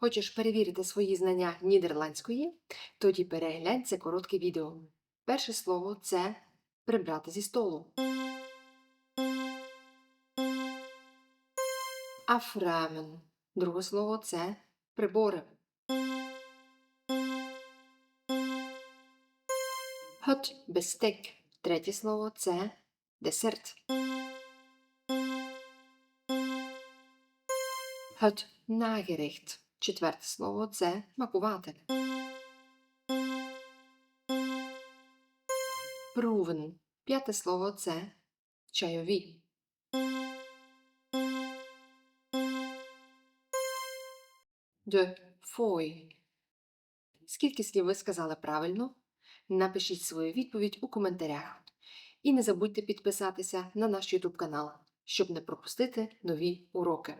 Хочеш перевірити свої знання нідерландської? Тоді переглянь це коротке відео. Перше слово це прибрати зі столу. Afruimen. Друге слово це прибори. Het bestek. Третє слово це десерт. Het nagerecht. Четверте слово це макувати. Proeven. П'яте слово це чайові. De fooi. Скільки слів ви сказали правильно? Напишіть свою відповідь у коментарях. І не забудьте підписатися на наш YouTube канал, щоб не пропустити нові уроки.